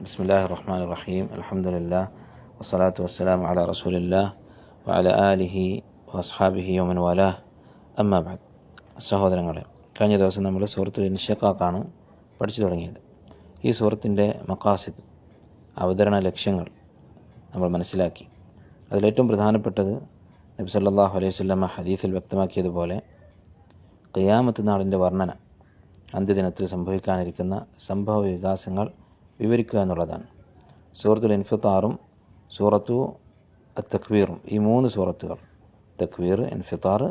بسم الله الرحمن الرحيم الحمد لله والصلاة والسلام على رسول الله وعلى آله وأصحابه ومن والاه أما بعد സഹോദരങ്ങളെ കഴിഞ്ഞ ദിവസം നമ്മൾ സൂറത്തുൽ ഇൻഷക്കാക്കാണ് പഠിച്ചു തുടങ്ങിയത് ഈ സൂറത്തിൻ്റെ മക്കാസിദ് അവതരണ ലക്ഷ്യങ്ങൾ നമ്മൾ മനസ്സിലാക്കി അതിലേറ്റവും പ്രധാനപ്പെട്ടത് നബി സല്ലല്ലാഹു അലൈഹി വസല്ലമ ഹദീസിൽ വ്യക്തമാക്കിയതുപോലെ ഖിയാമത്ത് നാളിൻ്റെ വർണ്ണന അന്ത്യദിനത്തിൽ സംഭവിക്കാനിരിക്കുന്ന സംഭവ വികാസങ്ങൾ വിവരിക്കുക എന്നുള്ളതാണ്. സൂറത്തുൽ ഇൻഫിത്താറും സൂറത്തു തക്വീറും ഈ മൂന്ന് സൂറത്തുകൾ തക്വീർ ഇൻഫിത്താർ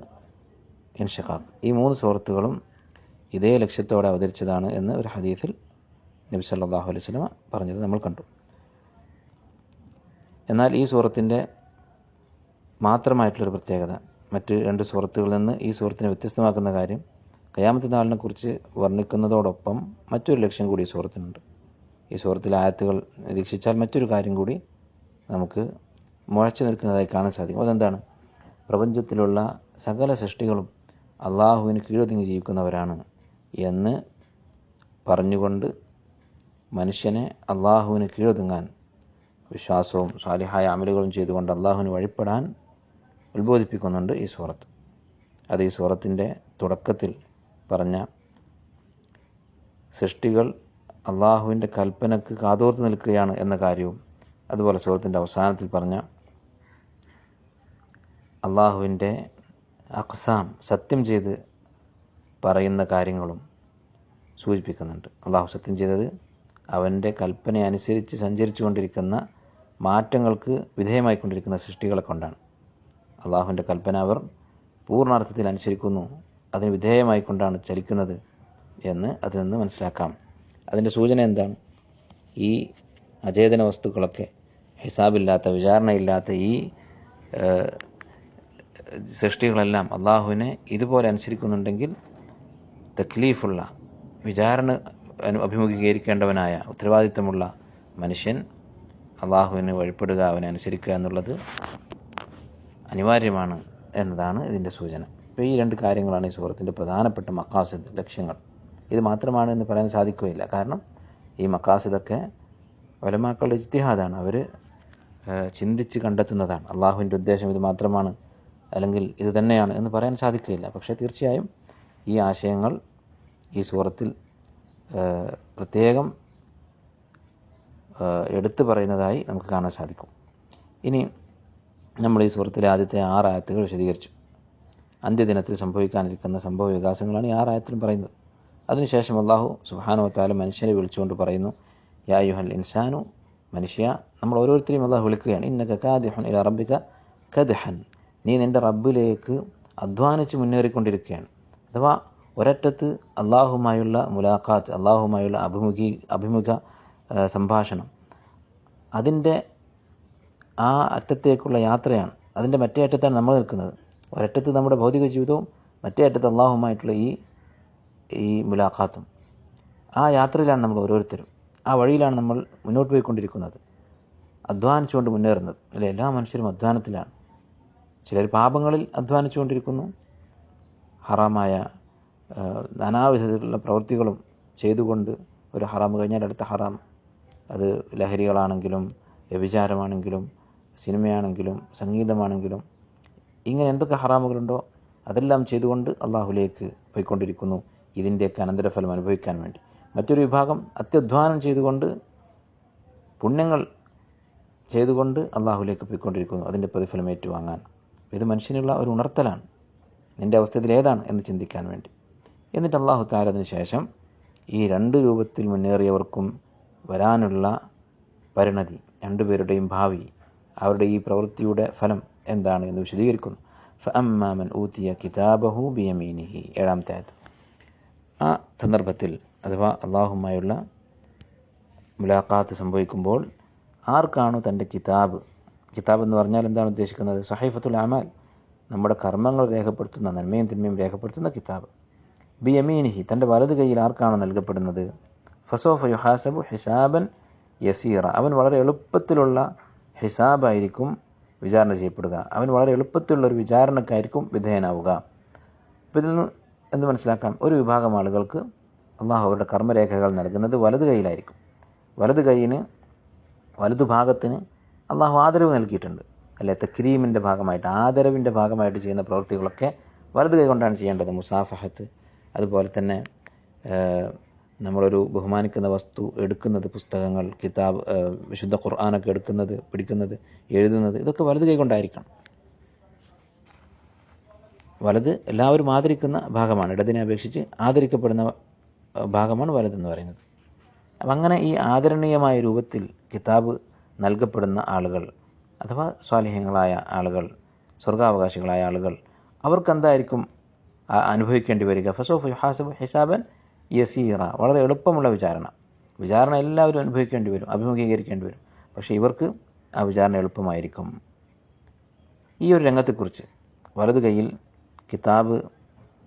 ഇൻഷിഖാഖ്. ഈ മൂന്ന് സൂറത്തുകളും ഇതേ ലക്ഷ്യത്തോടെ അവതരിച്ചതാണ് എന്ന് ഒരു ഹദീസിൽ നബി സല്ലല്ലാഹു അലൈഹി വസല്ലമ പറഞ്ഞത് നമ്മൾ കണ്ടു. എന്നാൽ ഈ സൂറത്തിന്റെ മാത്രമായിട്ടുള്ളൊരു പ്രത്യേകത മറ്റ് രണ്ട് സൂറത്തുകളിൽ നിന്ന് ഈ സൂറത്തിനെ വ്യത്യസ്തമാക്കുന്ന കാര്യം കയാമത്തെ നാളിനെക്കുറിച്ച് വർണിക്കുന്നതോടൊപ്പം മറ്റൊരു ലക്ഷ്യം കൂടി ഈ സൂറത്തിനുണ്ട്. ഈ സൂറത്തിലെ ആയത്തുകൾ നിരീക്ഷിച്ചാൽ മറ്റൊരു കാര്യം കൂടി നമുക്ക് മുഴച്ചു നിൽക്കുന്നതായി കാണാൻ സാധിക്കും. അതെന്താണ്? പ്രപഞ്ചത്തിലുള്ള സകല സൃഷ്ടികളും അള്ളാഹുവിന് കീഴൊതുങ്ങി ജീവിക്കുന്നവരാണ് എന്ന് പറഞ്ഞുകൊണ്ട് മനുഷ്യനെ അള്ളാഹുവിന് കീഴൊതുങ്ങാൻ വിശ്വാസവും സാലിഹായ അമലുകളും ചെയ്തുകൊണ്ട് അള്ളാഹുവിന് വഴിപ്പെടാൻ ഉത്ബോധിപ്പിക്കുന്നുണ്ട് ഈ സൂറത്ത്. അത് ഈ സൂറത്തിന്റെ തുടക്കത്തിൽ പറഞ്ഞ സൃഷ്ടികൾ അള്ളാഹുവിന്റെ കൽപ്പനക്ക് കാതോർത്ത് നിൽക്കുകയാണ് എന്ന കാര്യവും അതുപോലെ സുഹൃത്തിന്റെ അവസാനത്തിൽ പറഞ്ഞ അള്ളാഹുവിന്റെ അക്സാം സത്യം ചെയ്ത് പറയുന്ന കാര്യങ്ങളും സൂചിപ്പിക്കുന്നുണ്ട്. അള്ളാഹു സത്യം ചെയ്തത് അവന്റെ കൽപ്പന അനുസരിച്ച് സഞ്ചരിച്ചു കൊണ്ടിരിക്കുന്ന മാറ്റങ്ങൾക്ക് വിധേയമായിക്കൊണ്ടിരിക്കുന്ന സൃഷ്ടികളെ കൊണ്ടാണ്. അള്ളാഹുവിന്റെ കൽപ്പന അവർ പൂർണാർത്ഥത്തിൽ അനുസരിക്കുന്നു അതിന് വിധേയമായിക്കൊണ്ടാണ് ചലിക്കുന്നത് എന്ന് അതിൽ നിന്ന് മനസ്സിലാക്കാം. അതിന്റെ സൂചന എന്താണ്? ഈ അചേതന വസ്തുക്കളൊക്കെ ഹിസാബില്ലാത്ത വിചാരണയില്ലാത്ത ഈ സൃഷ്ടികളെല്ലാം അള്ളാഹുവിനെ ഇതുപോലെ അനുസരിക്കുന്നുണ്ടെങ്കിൽ തക്ലീഫുള്ള വിചാരണ അഭിമുഖീകരിക്കേണ്ടവനായ ഉത്തരവാദിത്തമുള്ള മനുഷ്യൻ അള്ളാഹുവിന് വഴിപ്പെടുക അവനെ അനുസരിക്കുക എന്നുള്ളത് അനിവാര്യമാണ് എന്നതാണ് ഇതിന്റെ സൂചന. അപ്പോൾ ഈ രണ്ട് കാര്യങ്ങളാണ് ഈ സുഹൃത്തിന്റെ പ്രധാനപ്പെട്ട മക്കാസിദ് ലക്ഷ്യങ്ങൾ. ഇത് മാത്രമാണ് എന്ന് പറയാൻ സാധിക്കുകയില്ല. കാരണം ഈ മക്കാസിദൊക്കെ വലമാക്കളുടെ ഇജ്തിഹാദാണ്. അവർ ചിന്തിച്ച് കണ്ടെത്തുന്നതാണ്. അള്ളാഹുവിന്റെ ഉദ്ദേശം ഇത് മാത്രമാണ് അല്ലെങ്കിൽ ഇത് തന്നെയാണ് എന്ന് പറയാൻ സാധിക്കുകയില്ല. പക്ഷേ തീർച്ചയായും ഈ ആശയങ്ങൾ ഈ സൂറത്തിൽ പ്രത്യേകം എടുത്തു പറയുന്നതായി നമുക്ക് കാണാൻ സാധിക്കും. ഇനി നമ്മൾ ഈ സൂറത്തിലെ ആദ്യത്തെ ആറ് ആയത്തുകൾ വിശദീകരിച്ചു. അന്ത്യദിനത്തിൽ സംഭവിക്കാനിരിക്കുന്ന സംഭവ വികാസങ്ങളാണ് ഈ ആറായത്തിലും പറയുന്നത്. അതിനുശേഷം അള്ളാഹു സുഹാനുവത്താല മനുഷ്യനെ വിളിച്ചുകൊണ്ട് പറയുന്നു യായുഹൽ ഇൻസാനു മനുഷ്യ നമ്മൾ ഓരോരുത്തരെയും അള്ളാഹു വിളിക്കുകയാണ്. ഇന്നക കാദിഹൻ ഇല റബ്ബിക കദഹൻ. നീ നിന്റെ റബ്ബിലേക്ക് അധ്വാനിച്ച് മുന്നേറിക്കൊണ്ടിരിക്കുകയാണ്. അഥവാ ഒരറ്റത്ത് അള്ളാഹുമായുള്ള മുലാഖാത്ത് അള്ളാഹുമായുള്ള അഭിമുഖീ അഭിമുഖ സംഭാഷണം. അതിന്റെ ആ അറ്റത്തേക്കുള്ള യാത്രയാണ്. അതിന്റെ മറ്റേ അറ്റത്താണ് നമ്മൾ നിൽക്കുന്നത്. ഒരറ്റത്ത് നമ്മുടെ ഭൗതിക ജീവിതവും മറ്റേ അറ്റത്ത് അള്ളാഹുമായിട്ടുള്ള ഈ ഈ മുലാഖാത്തും. ആ യാത്രയിലാണ് നമ്മൾ ഓരോരുത്തരും. ആ വഴിയിലാണ് നമ്മൾ മുന്നോട്ട് പോയിക്കൊണ്ടിരിക്കുന്നത്. അധ്വാനിച്ചുകൊണ്ട് മുന്നേറുന്നത്. അല്ലെ? എല്ലാ മനുഷ്യരും അധ്വാനത്തിലാണ്. ചിലർ പാപങ്ങളിൽ അധ്വാനിച്ചുകൊണ്ടിരിക്കുന്നു. ഹറാമായ നാനാവിധത്തിലുള്ള പ്രവൃത്തികളും ചെയ്തുകൊണ്ട് ഒരു ഹറാം കഴിഞ്ഞാൽ അടുത്ത ഹറാം. അത് ലഹരികളാണെങ്കിലും വ്യഭിചാരമാണെങ്കിലും സിനിമയാണെങ്കിലും സംഗീതമാണെങ്കിലും ഇങ്ങനെ എന്തൊക്കെ ഹറാമുകളുണ്ടോ അതെല്ലാം ചെയ്തുകൊണ്ട് അള്ളാഹുലേക്ക് പോയിക്കൊണ്ടിരിക്കുന്നു. ഇതിന്റെയൊക്കെ അനന്തരഫലം അനുഭവിക്കാൻ വേണ്ടി. മറ്റൊരു വിഭാഗം അത്യധ്വാനം ചെയ്തുകൊണ്ട് പുണ്യങ്ങൾ ചെയ്തുകൊണ്ട് അള്ളാഹുലേക്ക് പോയിക്കൊണ്ടിരിക്കുന്നു. അതിന്റെ പ്രതിഫലം ഏറ്റുവാങ്ങാൻ. ഇത് മനുഷ്യനുള്ള ഒരു ഉണർത്തലാണ്. നിന്റെ അവസ്ഥയിൽ ഏതാണ് എന്ന് ചിന്തിക്കാൻ വേണ്ടി. എന്നിട്ട് അള്ളാഹു താരതിന് ശേഷം ഈ രണ്ട് രൂപത്തിൽ മുന്നേറിയവർക്കും വരാനുള്ള പരിണതി രണ്ടുപേരുടെയും ഭാവി അവരുടെ ഈ പ്രവൃത്തിയുടെ ഫലം എന്താണ് എന്ന് വിശദീകരിക്കുന്നു. ഫ അമ്മാമൻ ഊത്തിയ കിതാബഹു ബിയമീനിഹി. ഏഴാമത്തെ ആയത്. ആ സന്ദർഭത്തിൽ അഥവാ അള്ളാഹുമായുള്ള മുലാഖാത്ത് സംഭവിക്കുമ്പോൾ ആർക്കാണോ തന്റെ കിതാബ്? കിതാബ് എന്ന് പറഞ്ഞാൽ എന്താണ് ഉദ്ദേശിക്കുന്നത്? സഹൈഫത്തുൽ അമാൽ നമ്മുടെ കർമ്മങ്ങൾ രേഖപ്പെടുത്തുന്ന നന്മയും തിന്മയും രേഖപ്പെടുത്തുന്ന കിതാബ്. ബി യമീനിഹി തന്റെ വലത് കൈയിൽ ആർക്കാണോ നൽകപ്പെടുന്നത്? ഫസോഫ യുഹാസബു ഹിസാബൻ യസീറ. അവൻ വളരെ എളുപ്പത്തിലുള്ള ഹിസാബായിരിക്കും വിചാരണ ചെയ്യപ്പെടുക. അവൻ വളരെ എളുപ്പത്തിലുള്ള ഒരു വിചാരണക്കായിരിക്കും വിധേയനാവുക. അപ്പോൾ ഇതിൽ നിന്ന് എന്ത് മനസ്സിലാക്കാം. ഒരു വിഭാഗം ആളുകൾക്ക് അള്ളാഹു അവരുടെ കർമ്മരേഖകൾ നൽകുന്നത് വലത് കൈയിലായിരിക്കും. വലത് കൈയിന് വലതു ഭാഗത്തിന് അള്ളാഹു ആദരവ് നൽകിയിട്ടുണ്ട്. അല്ലെ തക്രീമിന്റെ ഭാഗമായിട്ട് ആദരവിന്റെ ഭാഗമായിട്ട് ചെയ്യുന്ന പ്രവൃത്തികളൊക്കെ വലത് കൈ കൊണ്ടാണ് ചെയ്യേണ്ടത്. മുസാഫഹത്ത് അതുപോലെ തന്നെ നമ്മളൊരു ബഹുമാനിക്കുന്ന വസ്തു എടുക്കുന്നത് പുസ്തകങ്ങൾ കിതാബ് വിശുദ്ധ ഖുർആാനൊക്കെ എടുക്കുന്നത് പിടിക്കുന്നത് എഴുതുന്നത് ഇതൊക്കെ വലത് കൈ കൊണ്ടായിരിക്കണം. വലത് എല്ലാവരും ആദരിക്കുന്ന ഭാഗമാണ്. ഇടതിനെ അപേക്ഷിച്ച് ആദരിക്കപ്പെടുന്ന ഭാഗമാണ് വലതെന്ന് പറയുന്നത്. അപ്പം അങ്ങനെ ഈ ആദരണീയമായ രൂപത്തിൽ കിതാബ് നൽകപ്പെടുന്ന ആളുകൾ അഥവാ സ്വാലിഹ്യങ്ങളായ ആളുകൾ സ്വർഗാവകാശികളായ ആളുകൾ അവർക്കെന്തായിരിക്കും അനുഭവിക്കേണ്ടി വരിക? ഫസോഫ് ഹാസബ് ഹിസാബൻ യസീറ. വളരെ എളുപ്പമുള്ള വിചാരണ. വിചാരണ എല്ലാവരും അനുഭവിക്കേണ്ടി വരും അഭിമുഖീകരിക്കേണ്ടി വരും. പക്ഷേ ഇവർക്ക് ആ വിചാരണ എളുപ്പമായിരിക്കും. ഈ ഒരു രംഗത്തെക്കുറിച്ച് വലതു കൈയിൽ കിതാബ്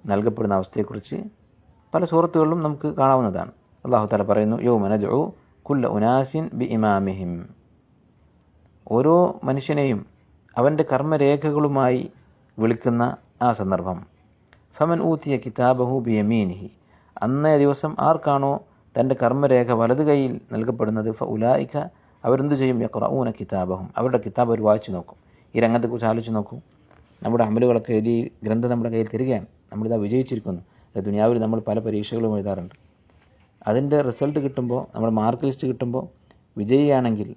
നൽകപ്പെടുന്ന അവസ്ഥയെക്കുറിച്ച് പല സുഹൃത്തുക്കളിലും നമുക്ക് കാണാവുന്നതാണ്. അള്ളാഹു താല പറയുന്നു യോ മനജു കുല്ല ഉനാസിൻ ബി ഇമാമിഹിം ഓരോ മനുഷ്യനെയും അവന്റെ കർമ്മരേഖകളുമായി വിളിക്കുന്ന ആ സന്ദർഭം. ഫമൻ ഊത്തിയ കിതാബഹു ബി യമീനിഹി അന്നേ ദിവസം ആർക്കാണോ തന്റെ കർമ്മരേഖ വലതു കൈയിൽ നൽകപ്പെടുന്നത്? ഫ ഉലായിക്ക അവരെന്തു ചെയ്യും? യക്റഊന കിതാബഹും. അവരുടെ കിതാബ് അവർ വായിച്ചു നോക്കും. ഈ രംഗത്തെക്കുറിച്ച് ആലോചിച്ച് നോക്കൂ. നമ്മുടെ അമലുകളൊക്കെ എഴുതി ഗ്രന്ഥം നമ്മുടെ കയ്യിൽ തരികയാണ്. നമ്മളിതാ വിജയിച്ചിരിക്കുന്നു. ദുനിയാവിൽ നമ്മൾ പല പരീക്ഷകളും എഴുതാറുണ്ട്. അതിന്റെ റിസൾട്ട് കിട്ടുമ്പോൾ നമ്മുടെ മാർക്ക് ലിസ്റ്റ് കിട്ടുമ്പോൾ വിജയിയാണെങ്കിൽ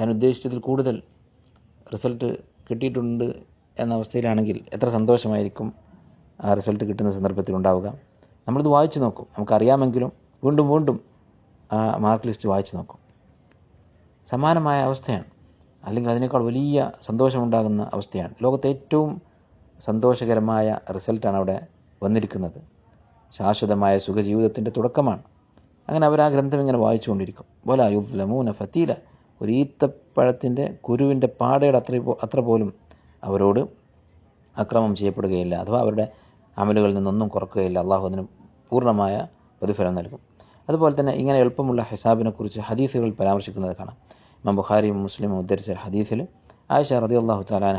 താൻ ഉദ്ദേശിച്ചതിൽ കൂടുതൽ റിസൾട്ട് കിട്ടിയിട്ടുണ്ട് എന്ന അവസ്ഥയിലാണെങ്കിൽ എത്ര സന്തോഷമായിരിക്കും ആ റിസൾട്ട് കിട്ടുന്ന സന്ദർഭത്തിൽ ഉണ്ടാവുക. നമ്മളിത് വായിച്ചു നോക്കും. നമുക്കറിയാമെങ്കിലും വീണ്ടും വീണ്ടും ആ മാർക്ക് ലിസ്റ്റ് വായിച്ചു നോക്കും. സമാനമായ അവസ്ഥയാണ്. അല്ലെങ്കിൽ അതിനേക്കാൾ വലിയ സന്തോഷമുണ്ടാകുന്ന അവസ്ഥയാണ്. ലോകത്തെ ഏറ്റവും സന്തോഷകരമായ റിസൾട്ടാണ് അവിടെ വന്നിരിക്കുന്നത്. ശാശ്വതമായ സുഖജീവിതത്തിന്റെ തുടക്കമാണ്. അങ്ങനെ അവർ ആ ഗ്രന്ഥം ഇങ്ങനെ വായിച്ചുകൊണ്ടിരിക്കും. പോലെ യുദ്ലമൂന ഫത്തീല ഒരു ഈത്തപ്പഴത്തിന്റെ കുരുവിന്റെ പാടയുടെ അത്ര അത്ര പോലും അവരോട് അക്രമം ചെയ്യപ്പെടുകയില്ല. അഥവാ അവരുടെ അമലുകളിൽ നിന്നൊന്നും കുറക്കുകയില്ല. അള്ളാഹു അതിന് പൂർണമായ പ്രതിഫലം നൽകും. അതുപോലെ തന്നെ ഇങ്ങനെ എളുപ്പമുള്ള ഹിസാബിനെക്കുറിച്ച് ഹദീസുകൾ പരാമർശിക്കുന്നത് കാണാം. ഇമാം ബുഖാരിയും മുസ്ലിമും ഉദ്ധരിച്ച ഹദീസിൽ ആയിഷ റതി അള്ളാഹു അവർ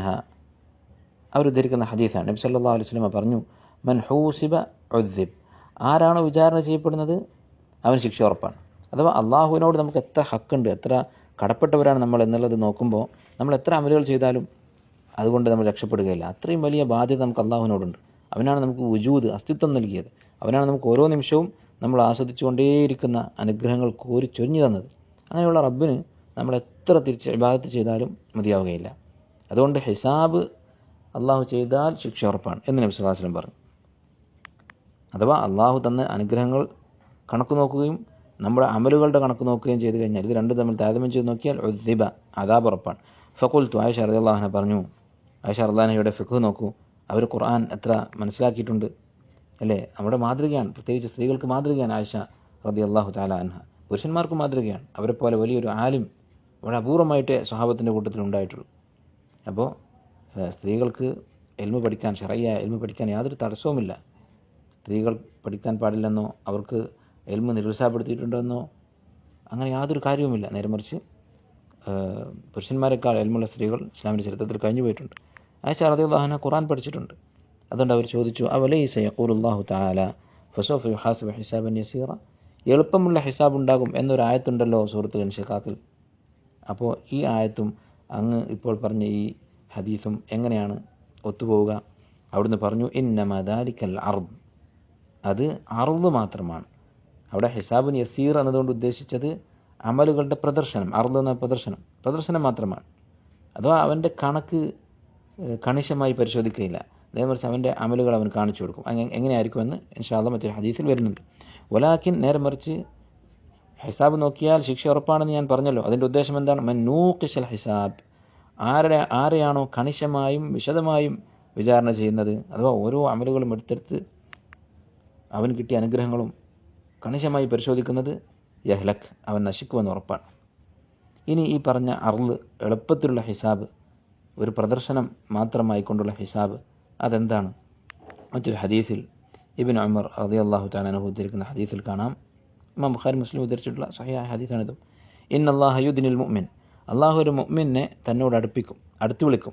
അവരുദ്ധരിക്കുന്ന ഹദീസാണ്. നബി സല്ലല്ലാഹു അലൈഹി സ്വലമ പറഞ്ഞു മൻ ഹൂസിബ ഉദ്ദിബ്. ആരാണോ വിചാരണ ചെയ്യപ്പെടുന്നത്? അവൻ ശിക്ഷ ഉറപ്പാണ്. അഥവാ അള്ളാഹുവിനോട് നമുക്ക് എത്ര ഹക്കുണ്ട് എത്ര കടപ്പെട്ടവരാണ് നമ്മൾ എന്നുള്ളത് നോക്കുമ്പോൾ നമ്മൾ എത്ര അമലുകൾ ചെയ്താലും അതുകൊണ്ട് നമ്മൾ രക്ഷപ്പെടുകയില്ല. അത്രയും വലിയ ബാധ്യത നമുക്ക് അള്ളാഹുവിനോടുണ്ട് അവനാണ് നമുക്ക് വുജൂദ് അസ്തിത്വം നൽകിയത്. അവനാണ് നമുക്ക് ഓരോ നിമിഷവും നമ്മൾ ആസ്വദിച്ചുകൊണ്ടേയിരിക്കുന്ന അനുഗ്രഹങ്ങൾ കോരി ചൊരിഞ്ഞു തന്നത്. അങ്ങനെയുള്ള റബ്ബിന് നമ്മൾ എത്ര തിരിച്ച് ഇബാദത്ത് ചെയ്താലും മതിയാവുകയില്ല. അതുകൊണ്ട് ഹിസാബ് അള്ളാഹു ചെയ്താൽ ശിക്ഷ ഉറപ്പാണ് എന്ന് നബി സുഹാസ്ലം പറഞ്ഞു. അഥവാ അള്ളാഹു തന്ന അനുഗ്രഹങ്ങൾ കണക്ക് നോക്കുകയും നമ്മുടെ അമലുകളുടെ കണക്ക് നോക്കുകയും ചെയ്തു കഴിഞ്ഞാൽ ഇത് രണ്ടും തമ്മിൽ താരതമ്യം ചെയ്ത് നോക്കിയാൽ ഉദ്ദിബ അതാബ് ഉറപ്പാണ്. ഫക്കുൽ തു ആയിഷ അള്ളാഹനെ പറഞ്ഞു ആയിഷ അള്ളാഹനയുടെ ഫിഖ് നോക്കൂ അവർ ഖുർആൻ എത്ര മനസ്സിലാക്കിയിട്ടുണ്ട് അല്ലേ? നമ്മുടെ മാതൃകയാണ് പ്രത്യേകിച്ച് സ്ത്രീകൾക്ക് മാതൃകയാണ് ആയിഷ റതി അള്ളാഹു താല അൻഹ. പുരുഷന്മാർക്ക് മാതൃകയാണ് അവരെപ്പോലെ പോലെ വലിയൊരു ആലിം വളരെ അപൂർവമായിട്ടേ സ്വഭാവത്തിന്റെ കൂട്ടത്തിൽ ഉണ്ടായിട്ടുള്ളൂ. അപ്പോൾ സ്ത്രീകൾക്ക് എൽമ പഠിക്കാൻ ഷറയ്യ എൽമ പഠിക്കാൻ യാതൊരു തടസ്സവുമില്ല. സ്ത്രീകൾ പഠിക്കാൻ പാടില്ലെന്നോ അവർക്ക് എൽമ നിരുത്സാഹപ്പെടുത്തിയിട്ടുണ്ടെന്നോ അങ്ങനെ യാതൊരു കാര്യവുമില്ല. നേരെ മറിച്ച് പുരുഷന്മാരെക്കാൾ എൽമുള്ള സ്ത്രീകൾ ഇസ്ലാമിന്റെ ചരിത്രത്തിൽ കഴിഞ്ഞു പോയിട്ടുണ്ട്. ആയിഷ റളിയല്ലാഹു ഖുറാൻ പഠിച്ചിട്ടുണ്ട്. അതുകൊണ്ട് അവർ ചോദിച്ചു അവലൈസ യഖൂലുല്ലാഹു തആല ഫസോഫ യുഹാസിബു ഹിസാബൻ യസീറ? എളുപ്പമുള്ള ഹിസാബ് ഉണ്ടാകും എന്നൊരു ആയത്തുണ്ടല്ലോ സുഹൃത്തുക്കൻ ഷിക്കാക്കിൽ അപ്പോൾ ഈ ആയത്തും അങ്ങ് ഇപ്പോൾ പറഞ്ഞ ഈ ഹദീസും എങ്ങനെയാണ് ഒത്തുപോവുക? അവിടുന്ന് പറഞ്ഞു ഇന്നമദാലിക്കൽ അർദ്. അത് അറുത് മാത്രമാണ്. അവിടെ ഹിസാബുൻ യസീർ എന്നതുകൊണ്ട് ഉദ്ദേശിച്ചത് അമലുകളുടെ പ്രദർശനം അറുത് എന്ന പ്രദർശനം പ്രദർശനം മാത്രമാണ്. അഥവാ അവന്റെ കണക്ക് കണിശമായി പരിശോധിക്കുകയില്ല. അതേമറിച്ച് അവന്റെ അമലുകൾ അവൻ കാണിച്ചു കൊടുക്കും. എങ്ങനെയായിരിക്കുമെന്ന് ഇൻഷാല്ല മറ്റൊരു ഹദീസിൽ വരുന്നുണ്ട്. ഒലാക്കിൻ നേരെ മറിച്ച് ഹിസാബ് നോക്കിയാൽ ശിക്ഷ ഉറപ്പാണെന്ന് ഞാൻ പറഞ്ഞല്ലോ. അതിന്റെ ഉദ്ദേശം എന്താണ്? മൻ നൂക്കിഷൽ ഹിസാബ്. ആരുടെ ആരെയാണോ കണിശമായും വിശദമായും വിചാരണ ചെയ്യുന്നത്? അഥവാ ഓരോ അമലുകളും എടുത്തെടുത്ത് അവൻ കിട്ടിയ അനുഗ്രഹങ്ങളും കണിശമായി പരിശോധിക്കുന്നത് യഹ്ലക് അവൻ നശിക്കുമെന്ന് ഉറപ്പാണ്. ഇനി ഈ പറഞ്ഞ അർൾ എളുപ്പത്തിലുള്ള ഹിസാബ് ഒരു പ്രദർശനം മാത്രമായി കൊണ്ടുള്ള ഹിസാബ് അതെന്താണ്? മറ്റൊരു ഹദീസിൽ ഇബിൻ ഉമർ അദി അള്ളാഹു താൻ ഉദ്ധരിക്കുന്ന ഹദീസിൽ കാണാം. ഇമാം ബുഖാരി മുസ്ലിം ഉദ്ധരിച്ചിട്ടുള്ള സഹിയായ ഹദീസാണിതും. ഇൻ അള്ളാഹ് യുദ്ദിനിൽ മുഅ്മിൻ. അള്ളാഹു ഒരു മുഅ്മിനെ തന്നോട് അടുപ്പിക്കും അടുത്തു വിളിക്കും.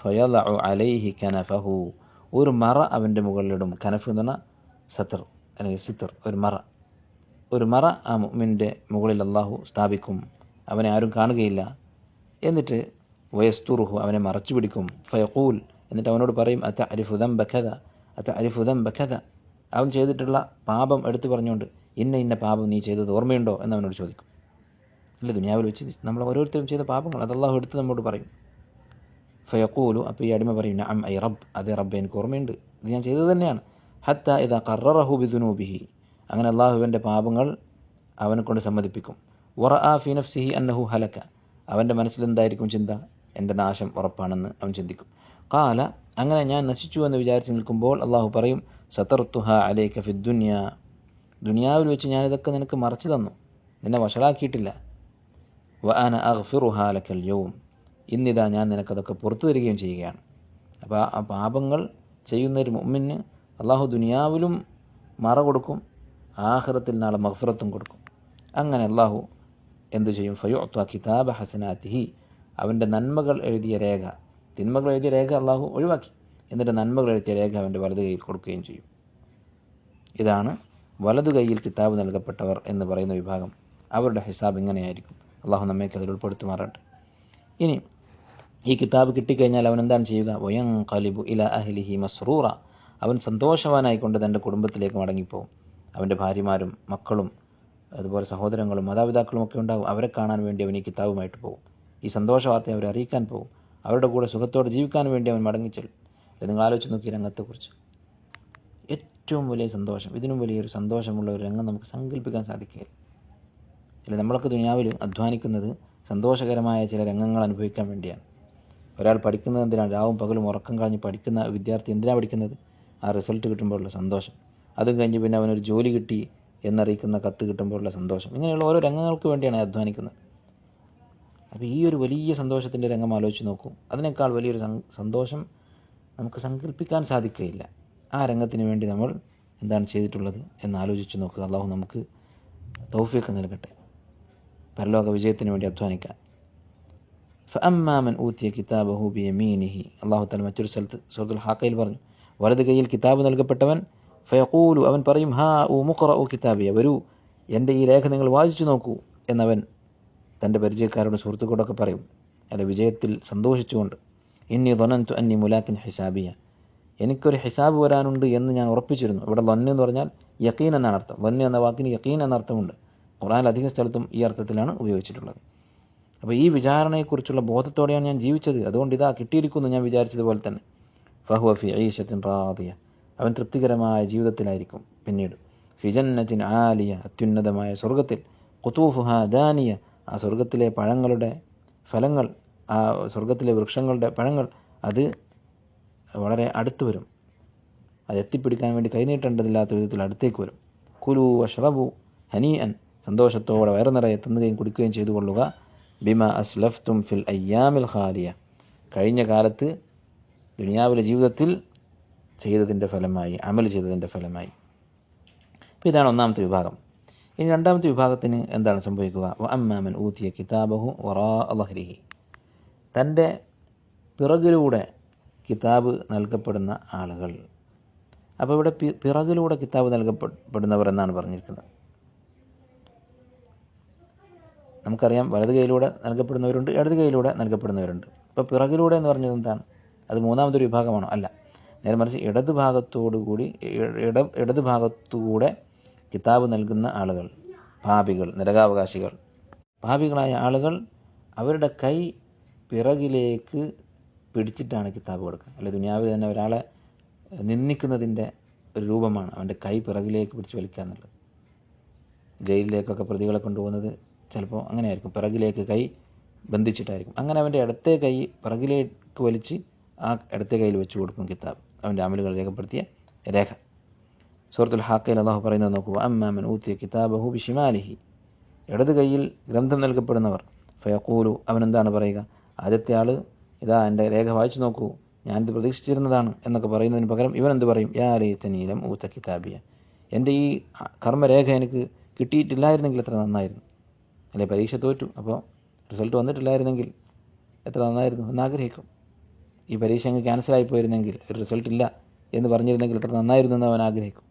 ഫയലഉ അലൈഹി കനഫഹു. ഒരു മറ അവന്റെ മുകളിലിടും. കനഫ് എന്ന് പറഞ്ഞാൽ സത്തർ അല്ലെങ്കിൽ സിത്തർ ഒരു മറ. ഒരു മറ ആ മുഅ്മിന്റെ മുകളിൽ അള്ളാഹു സ്ഥാപിക്കും. അവനെ ആരും കാണുകയില്ല. എന്നിട്ട് വയസ്തുറുഹു അവനെ മറച്ചു പിടിക്കും. ഫയഖൂൽ എന്നിട്ട് അവനോട് പറയും അത്ത അരിഫുദം ബഖത അത്ത അരിഫുദം ബഖത അവൻ ചെയ്തിട്ടുള്ള പാപം എടുത്തു പറഞ്ഞുകൊണ്ട് ഇന്ന ഇന്ന പാപം നീ ചെയ്തത് ഓർമ്മയുണ്ടോ എന്ന് അവനോട് ചോദിക്കും. അല്ല ദുനിയാവിൽ വെച്ച് നമ്മൾ ഓരോരുത്തരും ചെയ്ത പാപങ്ങൾ അത് അള്ളാഹു എടുത്ത് നമ്മോട് പറയും. ഫയക്കൂലു അപ്പോൾ ഈ അടിമ പറയും അം ഐ റബ് അതെ റബ്ബ് എനിക്ക് ഓർമ്മയുണ്ട് ഇത് ഞാൻ ചെയ്തത് തന്നെയാണ്. ഹത്ത ഇതാ കററഹു ബിദുനൂബിഹി അങ്ങനെ അള്ളാഹുവിന്റെ പാപങ്ങൾ അവനെ കൊണ്ട് സമ്മതിപ്പിക്കും. വറ ആ ഫി നഫ്സിഹി അന്നഹു ഹലക്ക അവന്റെ മനസ്സിൽ എന്തായിരിക്കും ചിന്ത? എന്റെ നാശം ഉറപ്പാണെന്ന് അവൻ ചിന്തിക്കും. കാല അങ്ങനെ ഞാൻ നശിച്ചു എന്ന് വിചാരിച്ച് നിൽക്കുമ്പോൾ അള്ളാഹു പറയും സതർത്തുഹ അലേ ഫി ദുനിയ. ദുനിയാവിൽ വെച്ച് ഞാനിതൊക്കെ നിനക്ക് മറച്ചു തന്നു. നിന്നെ വഷളാക്കിയിട്ടില്ല. വ അന അഹ്ഫിറുഹാലക്കൽ യൗം. ഇന്നിതാ ഞാൻ നിനക്കതൊക്കെ പുറത്തു തരികയും ചെയ്യുകയാണ്. അപ്പോൾ ആ പാപങ്ങൾ ചെയ്യുന്ന ഒരു മുമ്മിന് അള്ളാഹു ദുനിയാവിലും മറ കൊടുക്കും ആഹ്റത്തിൽ നാളെ മഹ്ഫിറത്തും കൊടുക്കും. അങ്ങനെ അള്ളാഹു എന്തു ചെയ്യും? ഫയോത്വ കിതാബ ഹസനാത്തിഹി. അവന്റെ നന്മകൾ എഴുതിയ രേഖ. തിന്മകൾ എഴുതിയ രേഖ അള്ളാഹു ഒഴിവാക്കി. എന്നിട്ട് നന്മകൾ എഴുതിയ രേഖ അവന്റെ വലതു കയ്യിൽ കൊടുക്കുകയും ചെയ്യും. ഇതാണ് വലതു കൈയിൽ കിതാബ് നൽകപ്പെട്ടവർ എന്ന് പറയുന്ന വിഭാഗം അവരുടെ ഹിസാബ് ഇങ്ങനെയായിരിക്കും. അള്ളാഹു നമ്മയ്ക്ക് അതിൽ ഉൾപ്പെടുത്തുമാറാട്ടെ ഇനി ഈ കിതാബ് കിട്ടിക്കഴിഞ്ഞാൽ അവൻ എന്താണ് ചെയ്യുക? വയം കലിബു ഇല അഹ്ലിഹി മസ്റൂറ. അവൻ സന്തോഷവാനായിക്കൊണ്ട് തന്റെ കുടുംബത്തിലേക്ക് മടങ്ങിപ്പോവും. അവന്റെ ഭാര്യമാരും മക്കളും അതുപോലെ സഹോദരങ്ങളും മാതാപിതാക്കളും ഒക്കെ ഉണ്ടാവും. അവരെ കാണാൻ വേണ്ടി അവൻ ഈ കിതാബുമായിട്ട് പോകും ഈ സന്തോഷ വാർത്ത അവരെ അറിയിക്കാൻ പോകും അവരുടെ കൂടെ സുഖത്തോടെ ജീവിക്കാൻ വേണ്ടി അവൻ മടങ്ങിച്ചെല്ലും. നിങ്ങൾ ആലോചിച്ച് നോക്കി രംഗത്തെക്കുറിച്ച്. ഏറ്റവും വലിയ സന്തോഷം ഇതിനും വലിയൊരു സന്തോഷമുള്ള ഒരു രംഗം നമുക്ക് സങ്കല്പിക്കാൻ സാധിക്കുകയില്ല. അല്ലെ? നമ്മളൊക്കെ ദുനിയാവിൽ അധ്വാനിക്കുന്നത് സന്തോഷകരമായ ചില രംഗങ്ങൾ അനുഭവിക്കാൻ വേണ്ടിയാണ്. ഒരാൾ പഠിക്കുന്നത് എന്തിനാണ്? രാവും പകലും ഉറക്കം കളഞ്ഞ് പഠിക്കുന്ന വിദ്യാർത്ഥി എന്തിനാണ് പഠിക്കുന്നത്? ആ റിസൾട്ട് കിട്ടുമ്പോഴുള്ള സന്തോഷം. അതും കഴിഞ്ഞ് പിന്നെ അവനൊരു ജോലി കിട്ടി എന്നറിയിക്കുന്ന കത്ത് കിട്ടുമ്പോഴുള്ള സന്തോഷം. ഇങ്ങനെയുള്ള ഓരോ രംഗങ്ങൾക്ക് വേണ്ടിയാണ് അധ്വാനിക്കുന്നത്. അപ്പോൾ ഈ ഒരു വലിയ സന്തോഷത്തിന്റെ രംഗം ആലോചിച്ച് നോക്കൂ. അതിനേക്കാൾ വലിയൊരു സന്തോഷം നമുക്ക് സങ്കല്പിക്കാൻ സാധിക്കുകയില്ല. ആ രംഗത്തിന് വേണ്ടി നമ്മൾ എന്താണ് ചെയ്തിട്ടുള്ളത് എന്ന് ആലോചിച്ച് നോക്കുക. അള്ളാഹു നമുക്ക് തൗഫീഖ് നൽകട്ടെ. പരലോക വിജയത്തിന് വേണ്ടി അധ്വാനിക്കാൻ. ഫഅമ്മാമൻ ഊത്തിയ കിതാബഹു ബിയമീനിഹി. അള്ളാഹു തല മറ്റൊരു സ്ഥലത്ത് സുഹൃത്തുൽ ഹാക്കയിൽ പറഞ്ഞു വലത് കൈയിൽ കിതാബ് നൽകപ്പെട്ടവൻ ഫയഖൂലു. അവൻ പറയും ഹാ ഊ മുഖറ ഊ കിതാബിയ. വരൂ എന്റെ ഈ രേഖ നിങ്ങൾ വായിച്ചു നോക്കൂ. എന്നവൻ തന്റെ പരിചയക്കാരോട് സുഹൃത്തുക്കളോടൊക്കെ പറയും അല്ല വിജയത്തിൽ സന്തോഷിച്ചുകൊണ്ട്. ഇന്നി തൊനന്തു അന്നി മുലാത്തിൻ ഹിസാബിയ. എനിക്കൊരു ഹിസാബ് വരാനുണ്ട് എന്ന് ഞാൻ ഉറപ്പിച്ചിരുന്നു. ഇവിടെ ലൊന്ന് എന്ന് പറഞ്ഞാൽ യക്കീൻ എന്നാണ് അർത്ഥം. ലൊന്ന് എന്ന വാക്കിന് യക്കീൻ എന്ന അർത്ഥമുണ്ട്. ഖുറാനിൽ അധിക സ്ഥലത്തും ഈ അർത്ഥത്തിലാണ് ഉപയോഗിച്ചിട്ടുള്ളത്. അപ്പോൾ ഈ വിചാരണയെക്കുറിച്ചുള്ള ബോധത്തോടെയാണ് ഞാൻ ജീവിച്ചത്. അതുകൊണ്ട് ഇതാ കിട്ടിയിരിക്കുന്നു ഞാൻ വിചാരിച്ചതുപോലെ തന്നെ. ഫഹുവ ഫി ഐഷത്തിൻ റാദിയ. അവൻ തൃപ്തികരമായ ജീവിതത്തിലായിരിക്കും പിന്നീട്. ഫിജന്നത്തിൻ ആലിയ. അത്യുന്നതമായ സ്വർഗത്തിൽ കുത്തൂഫുഹ ദാനിയ. ആ സ്വർഗത്തിലെ പഴങ്ങളുടെ ഫലങ്ങൾ ആ സ്വർഗത്തിലെ വൃക്ഷങ്ങളുടെ പഴങ്ങൾ അത് വളരെ അടുത്ത് വരും. അത് എത്തിപ്പിടിക്കാൻ വേണ്ടി കൈനീട്ടേണ്ടതില്ലാത്ത വിധത്തിൽ അടുത്തേക്ക് വരും. കുലു അഷ്റബു ഹനീഅൻ. സന്തോഷത്തോടെ വയറു നിറയെ തിന്നുകയും കുടിക്കുകയും ചെയ്തു കൊള്ളുക ബിമ അസ്ലഫ്തും ഫിൽ അയ്യാമിൽ ഖാലിയ. കഴിഞ്ഞ കാലത്ത് ദുനിയാവിലെ ജീവിതത്തിൽ ചെയ്തതിന്റെ ഫലമായി അമൽ ചെയ്തതിന്റെ ഫലമായി. അപ്പോൾ ഇതാണ് ഒന്നാമത്തെ വിഭാഗം. ഇനി രണ്ടാമത്തെ വിഭാഗത്തിന് എന്താണ് സംഭവിക്കുക? അമ്മാമൻ ഊത്തിയ കിതാബഹു വറാ അലഹരിഹി തന്റെ പിറകിലൂടെ കിതാബ് നൽകപ്പെടുന്ന ആളുകൾ. അപ്പോൾ ഇവിടെ പിറകിലൂടെ കിതാബ് നൽകപ്പെടുന്നവർ എന്നാണ് പറഞ്ഞിരിക്കുന്നത്. നമുക്കറിയാം വലത് കൈയിലൂടെ നൽകപ്പെടുന്നവരുണ്ട് ഇടത് കൈയിലൂടെ നൽകപ്പെടുന്നവരുണ്ട്. അപ്പോൾ പിറകിലൂടെ എന്ന് പറഞ്ഞത് എന്താണ്? അത് മൂന്നാമതൊരു വിഭാഗമാണോ? അല്ല. നേരെ മറിച്ച് ഇടത് ഭാഗത്തോടു കൂടി ഇ- ഇട ഇടത് ഭാഗത്തുകൂടെ കിതാബ് നൽകുന്ന ആളുകൾ ഭാവികൾ നരകാവകാശികൾ. ഭാവികളായ ആളുകൾ അവരുടെ കൈ പിറകിലേക്ക് പിടിച്ചിട്ടാണ് കിതാബ് കൊടുക്കുക. അല്ലെ ദുനിയാവിൽ തന്നെ ഒരാളെ നിന്ദിക്കുന്നതിന്റെ ഒരു രൂപമാണ് അവന്റെ കൈ പിറകിലേക്ക് പിടിച്ച് വലിക്കുക എന്നുള്ളത്. ജയിലിലേക്കൊക്കെ പ്രതികളെ കൊണ്ടുപോകുന്നത് ചിലപ്പോൾ അങ്ങനെയായിരിക്കും. പിറകിലേക്ക് കൈ ബന്ധിച്ചിട്ടായിരിക്കും. അങ്ങനെ അവന്റെ ഇടത്തെ കൈ പിറകിലേക്ക് വലിച്ച് ആ ഇടത്തെ കയ്യിൽ വെച്ച് കൊടുക്കും കിതാബ്. അവന്റെ അമലുകൾ രേഖപ്പെടുത്തിയ രേഖ. സൂറത്തുൽ ഹാക്കയിൽ അള്ളാഹു പറയുന്നത് നോക്കൂ അമ്മാമൻ ഊത്തിയ കിതാബഹു ബിഷിമാലിഹി. ഇടത് കൈയിൽ ഗ്രന്ഥം നൽകപ്പെടുന്നവർ. ഫയക്കൂലു അവൻ എന്താണ് പറയുക? ആദ്യത്തെ ആൾ ഇതാ എന്റെ രേഖ വായിച്ചു നോക്കൂ. ഞാനിത് പ്രതീക്ഷിച്ചിരുന്നതാണ് എന്നൊക്കെ പറയുന്നതിന് പകരം ഇവൻ എന്ത് പറയും? യാ ലൈതനീലം ഊത്ത കിതാബിയ. എന്റെ ഈ കർമ്മരേഖ എനിക്ക് കിട്ടിയിട്ടില്ലായിരുന്നെങ്കിൽ എത്ര നന്നായിരുന്നു. അല്ലെ പരീക്ഷ തോറ്റു. അപ്പോൾ റിസൾട്ട് വന്നിട്ടില്ലായിരുന്നെങ്കിൽ എത്ര നന്നായിരുന്നു എന്ന് ആഗ്രഹിക്കും. ഈ പരീക്ഷ അങ്ങ് ക്യാൻസലായി പോയിരുന്നെങ്കിൽ ഒരു റിസൾട്ട് ഇല്ല എന്ന് പറഞ്ഞിരുന്നെങ്കിൽ എത്ര നന്നായിരുന്നു എന്ന് അവൻ ആഗ്രഹിക്കും.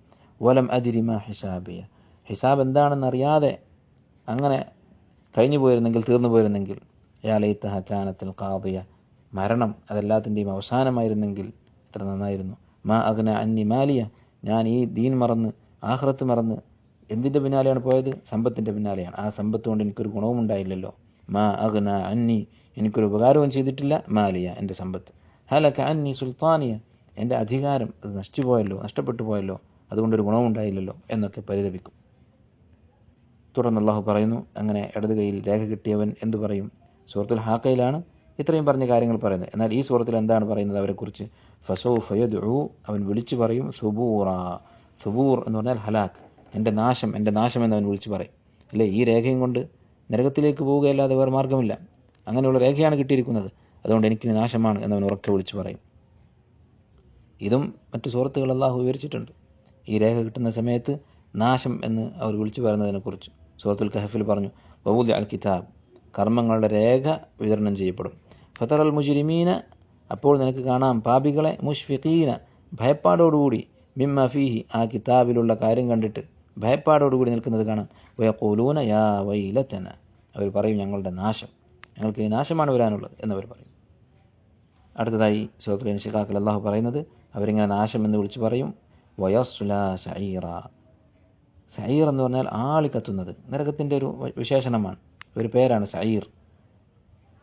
വലം അതിരിമ ഹിസാബിയ. ഹിസാബ് എന്താണെന്ന് അറിയാതെ അങ്ങനെ കഴിഞ്ഞു പോയിരുന്നെങ്കിൽ തീർന്നു പോയിരുന്നെങ്കിൽ യാലൈത്തഹ കാനത്തിൽ കാതിയ മരണം അതെല്ലാത്തിന്റെയും അവസാനമായിരുന്നെങ്കിൽ എത്ര നന്നായിരുന്നു. മാ അഗ്ന അന്നി മാലിയ ഞാൻ ഈ ദീൻ മറന്ന് ആഹ്റത്ത് മറന്ന് എന്തിന്റെ പിന്നാലെയാണ് പോയത്? സമ്പത്തിന്റെ പിന്നാലെയാണ്. ആ സമ്പത്ത് കൊണ്ട് എനിക്കൊരു ഗുണവും ഉണ്ടായില്ലല്ലോ. മാ അഗ്ന അന്നി എനിക്കൊരു ഉപകാരവും ചെയ്തിട്ടില്ല മാലിയ എന്റെ സമ്പത്ത്. ഹലക്ക അന്നി സുൽത്താനിയ എന്റെ അധികാരം അത് നശിച്ചു പോയല്ലോ നഷ്ടപ്പെട്ടു പോയല്ലോ അതുകൊണ്ടൊരു ഗുണവും ഉണ്ടായില്ലല്ലോ എന്നൊക്കെ പരിതപിക്കും. തുടർന്ന് അള്ളാഹു പറയുന്നു അങ്ങനെ ഇടത് കൈയിൽ രേഖ കിട്ടിയവൻ എന്തു പറയും? സുഹൃത്തുൽ ഹാക്കയിലാണ് ഇത്രയും പറഞ്ഞ കാര്യങ്ങൾ പറയുന്നത്. എന്നാൽ ഈ സൂറത്തിൽ എന്താണ് പറയുന്നത് അവരെക്കുറിച്ച്? ഫസോ ഫയദു അവൻ വിളിച്ചു പറയും സുബൂറ സുബൂർ എന്ന് പറഞ്ഞാൽ ഹലാക്ക്. എന്റെ നാശം എന്റെ നാശം എന്ന് അവൻ വിളിച്ചു പറയും. അല്ലേ? ഈ രേഖയും കൊണ്ട് നരകത്തിലേക്ക് പോവുകയല്ലാതെ വേറെ മാർഗമില്ല അങ്ങനെയുള്ള രേഖയാണ് കിട്ടിയിരിക്കുന്നത്. അതുകൊണ്ട് എനിക്ക് നാശമാണ് എന്നവൻ ഉറക്കെ വിളിച്ചു പറയും. ഇതും മറ്റു സുഹൃത്തുക്കൾ അള്ളാഹു വിവരിച്ചിട്ടുണ്ട്. ഈ രേഖ കിട്ടുന്ന സമയത്ത് നാശം എന്ന് അവർ വിളിച്ചു പറയുന്നതിനെക്കുറിച്ച്. സുഹൃത്തുൽ കഹഫിൽ പറഞ്ഞു ബൗദ് അൽ കിതാബ് കർമ്മങ്ങളുടെ രേഖ വിതരണം ചെയ്യപ്പെടും. ഫതർ അൽ മുജിരിമീന അപ്പോൾ നിനക്ക് കാണാം പാപികളെ മുഷ്ഫിഖീന ഭയപ്പാടോടുകൂടി മിമ്മ ഫീഹി ആ കിതാബിലുള്ള കാര്യം കണ്ടിട്ട് ഭയപ്പാടോടുകൂടി നിൽക്കുന്നത് കാണാം. വയക്കൂലൂന യാ വൈലത്തന. അവർ പറയും ഞങ്ങളുടെ നാശം. ഞങ്ങൾക്ക് ഈ നാശമാണ് വരാനുള്ളത് എന്നവർ പറയും. അടുത്തതായി സുഹൃത്തുക്കൻ ഷിഖാക്കൽ അള്ളാഹു പറയുന്നത് അവരിങ്ങനെ നാശം എന്ന് വിളിച്ച് പറയും വയസ്സുല സൈറ സൈർ എന്ന് പറഞ്ഞാൽ ആളി കത്തുന്നത്. നരകത്തിന്റെ ഒരു വിശേഷണമാണ്. ഒരു പേരാണ് സൈർ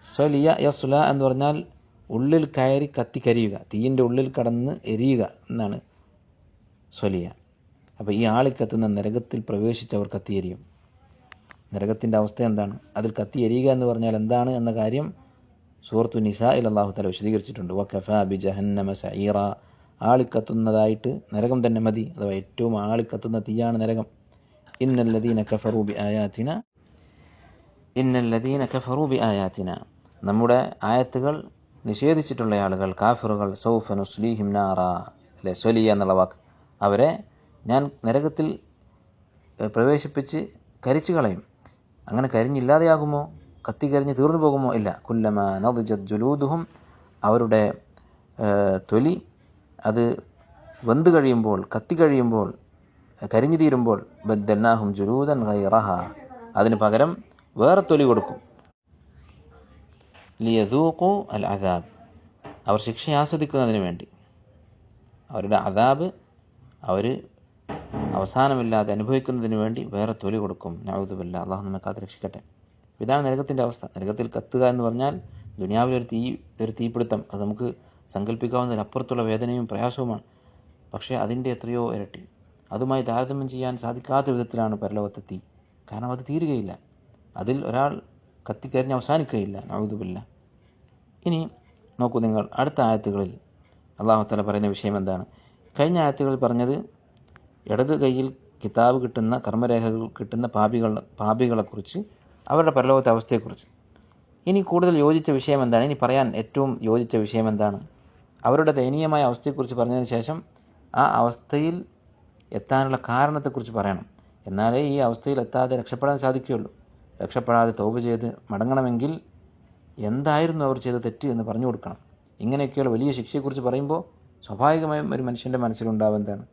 സ്വലിയ യസ്സുല എന്ന് പറഞ്ഞാൽ ഉള്ളിൽ കയറി കത്തിക്കരിയുക തീയിന്റെ ഉള്ളിൽ കടന്ന് എരിയുക എന്നാണ് സ്വലിയ. അപ്പോൾ ഈ ആളി കത്തുന്ന നരകത്തിൽ പ്രവേശിച്ചവർ കത്തിയെരിയും. നരകത്തിന്റെ അവസ്ഥ എന്താണ്? അതിൽ കത്തി എരിയുക എന്ന് പറഞ്ഞാൽ എന്താണ് എന്ന കാര്യം സൂറത്തു നിസായിൽ അള്ളാഹു തല വിശദീകരിച്ചിട്ടുണ്ട്. വഖഫ ബി ജഹന്നമ സഈറ ആളിക്കത്തുന്നതായിട്ട് നരകം തന്നെ മതി. അഥവാ ഏറ്റവും ആളിക്കത്തുന്ന തീയാണ് നരകം. ഇന്നല്ലദീന കഫറു ബി ആയാത്തിന ഇന്നല്ലദീന കഫറു ബി ആയാത്തിന നമ്മുടെ ആയത്തുകൾ നിഷേധിച്ചിട്ടുള്ള ആളുകൾ കാഫിറുകൾ സൗഫ നുസ്ലീഹിം നാറ അല്ലെ സ്വലിയ എന്നുള്ള വാക്ക് അവരെ ഞാൻ നരകത്തിൽ പ്രവേശിപ്പിച്ച് കരിച്ചു കളയും. അങ്ങനെ കരിഞ്ഞില്ലാതെയാകുമോ? കത്തി കരിഞ്ഞ് തീർന്നു പോകുമോ? ഇല്ല. കുല്ലമ നദുജത് ജുലൂദുഹും അവരുടെ തൊലി അത് വെന്ത് കഴിയുമ്പോൾ കത്തി കഴിയുമ്പോൾ കരിഞ്ഞു തീരുമ്പോൾ ബദ്ദന്നാഹും ജുലൂദൻ ഹൈറഹ അതിന് പകരം വേറെ തൊലി കൊടുക്കും. ലിയതൂക്കു അൽ അദാബ് അവർ ശിക്ഷ ആസ്വദിക്കുന്നതിന് വേണ്ടി. അവരുടെ അദാബ് അവർ അവസാനമില്ലാതെ അനുഭവിക്കുന്നതിന് വേണ്ടി വേറെ തൊലി കൊടുക്കും. നഴുതുമില്ല അള്ളാഹു നമ്മെ കാത്ത് രക്ഷിക്കട്ടെ ഇതാണ് നരകത്തിന്റെ അവസ്ഥ. നരകത്തിൽ കത്തുക എന്ന് പറഞ്ഞാൽ ദുനിയാവിലൊരു തീ ഒരു തീപിടുത്തം. അത് നമുക്ക് സങ്കല്പിക്കാവുന്നതിനപ്പുറത്തുള്ള വേദനയും പ്രയാസവുമാണ്. പക്ഷേ അതിന്റെ എത്രയോ ഇരട്ടി. അതുമായി താരതമ്യം ചെയ്യാൻ സാധിക്കാത്ത വിധത്തിലാണ് പരലോകത്തെ തീ. കാരണം അത് തീരുകയില്ല. അതിൽ ഒരാൾ കത്തിക്കരിഞ്ഞ് അവസാനിക്കുകയില്ല. നൗദുബില്ല. ഇനി നോക്കൂ നിങ്ങൾ അടുത്ത ആയത്തുകളിൽ അള്ളാഹുത്തല പറയുന്ന വിഷയം എന്താണ്? കഴിഞ്ഞ ആയത്തുകളിൽ പറഞ്ഞത് ഇടത് കൈയിൽ കിതാബ് കിട്ടുന്ന കർമ്മരേഖകൾ കിട്ടുന്ന പാപികൾ പാപികളെക്കുറിച്ച് അവരുടെ പരലോകത്തെ അവസ്ഥയെക്കുറിച്ച്. ഇനി കൂടുതൽ യോജിച്ച വിഷയം എന്താണ്? ഇനി പറയാൻ ഏറ്റവും യോജിച്ച വിഷയം എന്താണ്? അവരുടെ ദയനീയമായ അവസ്ഥയെക്കുറിച്ച് പറഞ്ഞതിന് ശേഷം ആ അവസ്ഥയിൽ എത്താനുള്ള കാരണത്തെക്കുറിച്ച് പറയണം. എന്നാലേ ഈ അവസ്ഥയിൽ എത്താതെ രക്ഷപ്പെടാൻ സാധിക്കുകയുള്ളൂ. രക്ഷപ്പെടാതെ തോപ് ചെയ്ത് മടങ്ങണമെങ്കിൽ എന്തായിരുന്നു അവർ ചെയ്ത തെറ്റ് എന്ന് പറഞ്ഞു കൊടുക്കണം. ഇങ്ങനെയൊക്കെയുള്ള വലിയ ശിക്ഷയെക്കുറിച്ച് പറയുമ്പോൾ സ്വാഭാവികമായും ഒരു മനുഷ്യന്റെ മനസ്സിലുണ്ടാവുക എന്താണ്?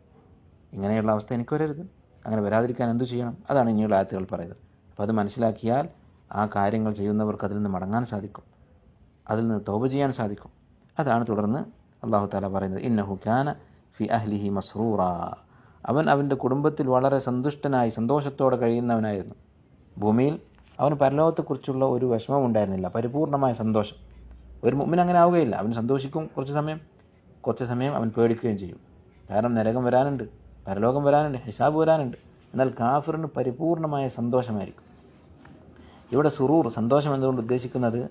ഇങ്ങനെയുള്ള അവസ്ഥ എനിക്ക് വരരുത്. അങ്ങനെ വരാതിരിക്കാൻ എന്തു ചെയ്യണം? അതാണ് ഇനിയുള്ള ആയത്തുകൾ പറയുന്നത്. അപ്പോൾ അത് മനസ്സിലാക്കിയാൽ ആ കാര്യങ്ങൾ ചെയ്യുന്നവർക്ക് അതിൽ നിന്ന് മടങ്ങാൻ സാധിക്കും. അതിൽ നിന്ന് തോപ ചെയ്യാൻ സാധിക്കും. അതാണ് തുടർന്ന് അള്ളാഹു താല പറയുന്നത് ഇന്നഹു ഖാന ഫി അഹ്ലിഹി മസ്റൂറ. അവൻ അവന്റെ കുടുംബത്തിൽ വളരെ സന്തുഷ്ടനായി സന്തോഷത്തോടെ കഴിയുന്നവനായിരുന്നു. ഭൂമിയിൽ അവന് പരലോകത്തെക്കുറിച്ചുള്ള ഒരു വിഷമം ഉണ്ടായിരുന്നില്ല. പരിപൂർണമായ സന്തോഷം. ഒരു മുമ്പിന് അങ്ങനെ ആവുകയില്ല. അവൻ സന്തോഷിക്കും കുറച്ച് സമയം. കുറച്ച് സമയം അവൻ പേടിക്കുകയും ചെയ്യും. കാരണം നരകം വരാനുണ്ട്. പരലോകം വരാനുണ്ട്. ഹിസാബ് വരാനുണ്ട്. എന്നാൽ കാഫിറിന് പരിപൂർണമായ സന്തോഷമായിരിക്കും. ഇവിടെ സുറൂർ സന്തോഷം എന്നതുകൊണ്ട് ഉദ്ദേശിക്കുന്നത്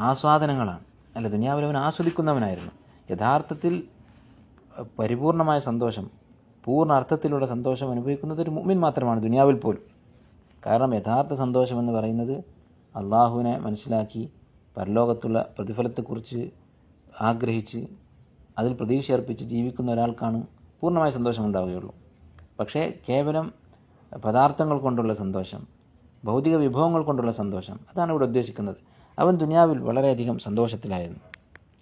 ആസ്വാദനങ്ങളാണ്. അല്ല ദുനിയാവിൽ അവൻ ആസ്വദിക്കുന്നവനായിരുന്നു. യഥാർത്ഥത്തിൽ പരിപൂർണമായ സന്തോഷം പൂർണ അർത്ഥത്തിലുള്ള സന്തോഷം അനുഭവിക്കുന്നത് ഒരു മുമ്മിൻ മാത്രമാണ് ദുനിയാവിൽ പോലും. കാരണം യഥാർത്ഥ സന്തോഷം എന്ന് പറയുന്നത് അള്ളാഹുവിനെ മനസ്സിലാക്കി പരലോകത്തുള്ള പ്രതിഫലത്തെക്കുറിച്ച് ആഗ്രഹിച്ച് അതിൽ പ്രതീക്ഷ അർപ്പിച്ച് ജീവിക്കുന്ന ഒരാൾക്കാണ് പൂർണമായ സന്തോഷം ഉണ്ടാവുകയുള്ളൂ. പക്ഷേ കേവലം പദാർത്ഥങ്ങൾ കൊണ്ടുള്ള സന്തോഷം ഭൗതിക വിഭവങ്ങൾ കൊണ്ടുള്ള സന്തോഷം അതാണ് ഇവിടെ ഉദ്ദേശിക്കുന്നത്. അവൻ ദുനിയാവിൽ വളരെയധികം സന്തോഷത്തിലായിരുന്നു.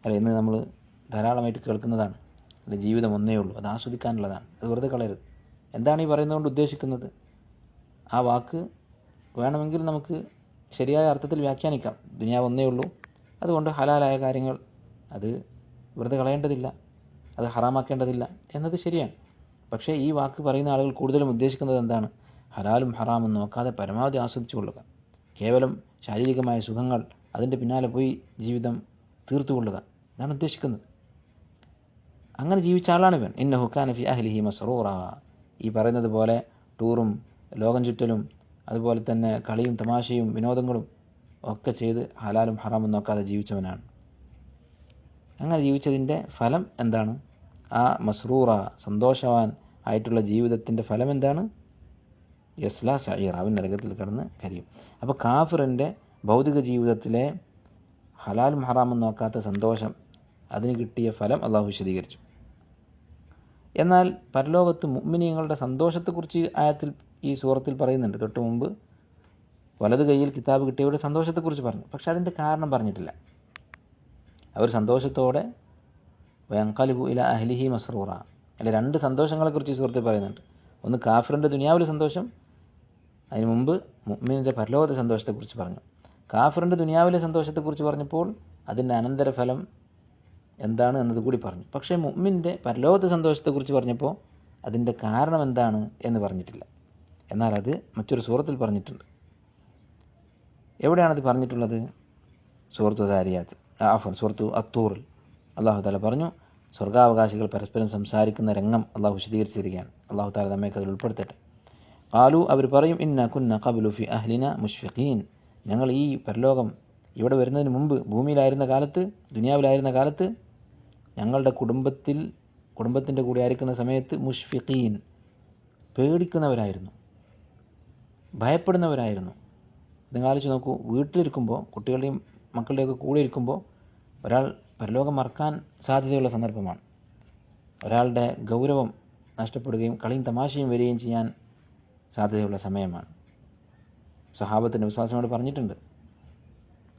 അല്ല ഇന്ന് നമ്മൾ ധാരാളമായിട്ട് കേൾക്കുന്നതാണ്. അല്ല ജീവിതം ഒന്നേ ഉള്ളൂ. അത് ആസ്വദിക്കാനുള്ളതാണ്. അത് വെറുതെ കളയരുത്. എന്താണ് ഈ പറയുന്നതുകൊണ്ട് ഉദ്ദേശിക്കുന്നത്? ആ വാക്ക് വേണമെങ്കിൽ നമുക്ക് ശരിയായ അർത്ഥത്തിൽ വ്യാഖ്യാനിക്കാം. ദുനിയാവ് ഒന്നേ ഉള്ളൂ. അതുകൊണ്ട് ഹലാലായ കാര്യങ്ങൾ അത് വെറുതെ കളയേണ്ടതില്ല. അത് ഹറാമാക്കേണ്ടതില്ല എന്നത് ശരിയാണ്. പക്ഷേ ഈ വാക്ക് പറയുന്ന ആളുകൾ കൂടുതലും ഉദ്ദേശിക്കുന്നത് എന്താണ്? ഹലാലും ഹറാമും നോക്കാതെ പരമാവധി ആസ്വദിച്ചു കൊള്ളുക. കേവലം ശാരീരികമായ സുഖങ്ങൾ അതിന്റെ പിന്നാലെ പോയി ജീവിതം തീർത്തുകൊള്ളുക കൊള്ളുക. ഇതാണ് ഉദ്ദേശിക്കുന്നത്. അങ്ങനെ ജീവിച്ച ആളാണ് ഇവൻ. ഇന്ന ഹുക്കാനഫി അഹ്ലിഹി മസ്റൂറ. ഈ പറയുന്നത് പോലെ ടൂറും ലോകം ചുറ്റലും അതുപോലെ തന്നെ കളിയും തമാശയും വിനോദങ്ങളും ഒക്കെ ചെയ്ത് ഹലാലും ഹറാമും നോക്കാതെ ജീവിച്ചവനാണ്. അങ്ങനെ ജീവിച്ചതിന്റെ ഫലം എന്താണ്? ആ മസ്റൂറ സന്തോഷവാൻ ആയിട്ടുള്ള ജീവിതത്തിന്റെ ഫലം എന്താണ്? യസ്ല സഹീർ അവൻ നരകത്തിൽ കിടന്ന് കരിയും. അപ്പോൾ കാഫിറിന്റെ ഭൗതിക ജീവിതത്തിലെ ഹലാലും ഹറാമും നോക്കാത്ത സന്തോഷം അതിന് കിട്ടിയ ഫലം അള്ളാഹു വിശദീകരിച്ചു. എന്നാൽ പരലോകത്ത് മുഅ്മിനീങ്ങളുടെ സന്തോഷത്തെക്കുറിച്ച് ആയത്തിൽ ഈ സൂറത്തിൽ പറയുന്നുണ്ട്. തൊട്ട് മുമ്പ് വലത് കൈയിൽ കിതാബ് കിട്ടിയവരുടെ സന്തോഷത്തെക്കുറിച്ച് പറഞ്ഞു. പക്ഷെ അതിന്റെ കാരണം പറഞ്ഞിട്ടില്ല. അവർ സന്തോഷത്തോടെ വയങ്കാലിബു ഇല അഹ്ലിഹി മസ്റൂറ. അല്ലെ രണ്ട് സന്തോഷങ്ങളെക്കുറിച്ച് ഈ സുഹൃത്തിൽ പറയുന്നുണ്ട്. ഒന്ന് കാഫിറിന്റെ ദുനിയാവിലെ സന്തോഷം അതിന് മുമ്പ് മുഅ്മിനിന്റെ പരലോകത്തെ സന്തോഷത്തെക്കുറിച്ച് പറഞ്ഞു. കാഫിറിന്റെ ദുനിയാവിലെ സന്തോഷത്തെക്കുറിച്ച് പറഞ്ഞപ്പോൾ അതിന്റെ അനന്തരഫലം എന്താണ് എന്നത് കൂടി പറഞ്ഞു. പക്ഷേ മുമ്മിന്റെ പരലോകത്തെ സന്തോഷത്തെക്കുറിച്ച് പറഞ്ഞപ്പോൾ അതിന്റെ കാരണം എന്താണ് എന്ന് പറഞ്ഞിട്ടില്ല. എന്നാൽ അത് മറ്റൊരു സൂറത്തിൽ പറഞ്ഞിട്ടുണ്ട്. എവിടെയാണത് പറഞ്ഞിട്ടുള്ളത്? സുഹൃത്തു ദാരിയാത്ത് ആഫൻ സുഹൃത്തു അത്തൂറിൽ. അള്ളാഹു താല പറഞ്ഞു സ്വർഗാവകാശികൾ പരസ്പരം സംസാരിക്കുന്ന രംഗം അള്ളാഹു വിശദീകരിച്ചിരിക്കുകയാണ്. അള്ളാഹു താല നമ്മേക്ക് അതിൽ ഉൾപ്പെടുത്തട്ടെ. കാലു അവർ പറയും ഇന്ന കുന്ന കബുലു ഫി അഹ്ലിന മുഷ്ഫിഖീൻ ഞങ്ങൾ ഈ പരലോകം ഇവിടെ വരുന്നതിന് മുമ്പ് ഭൂമിയിലായിരുന്ന കാലത്ത് ദുനിയാവിലായിരുന്ന കാലത്ത് ഞങ്ങളുടെ കുടുംബത്തിൽ കുടുംബത്തിന്റെ കൂടെ ആയിരിക്കുന്ന സമയത്ത് മുഷ്ഫിഖീൻ പേടിക്കുന്നവരായിരുന്നു. ഭയപ്പെടുന്നവരായിരുന്നു. നിങ്ങൾ ആലോചിച്ച് നോക്കൂ വീട്ടിലിരിക്കുമ്പോൾ കുട്ടികളുടെയും മക്കളുടെയൊക്കെ കൂടെ ഇരിക്കുമ്പോൾ ഒരാൾ പരലോകം മറക്കാൻ സാധ്യതയുള്ള സന്ദർഭമാണ്. ഒരാളുടെ ഗൗരവം നഷ്ടപ്പെടുകയും കളിയും തമാശയും വരികയും ചെയ്യാൻ സാധ്യതയുള്ള സമയമാണ്. സഹാബത്തിന്റെ വിശ്വാസനോട് പറഞ്ഞിട്ടുണ്ട്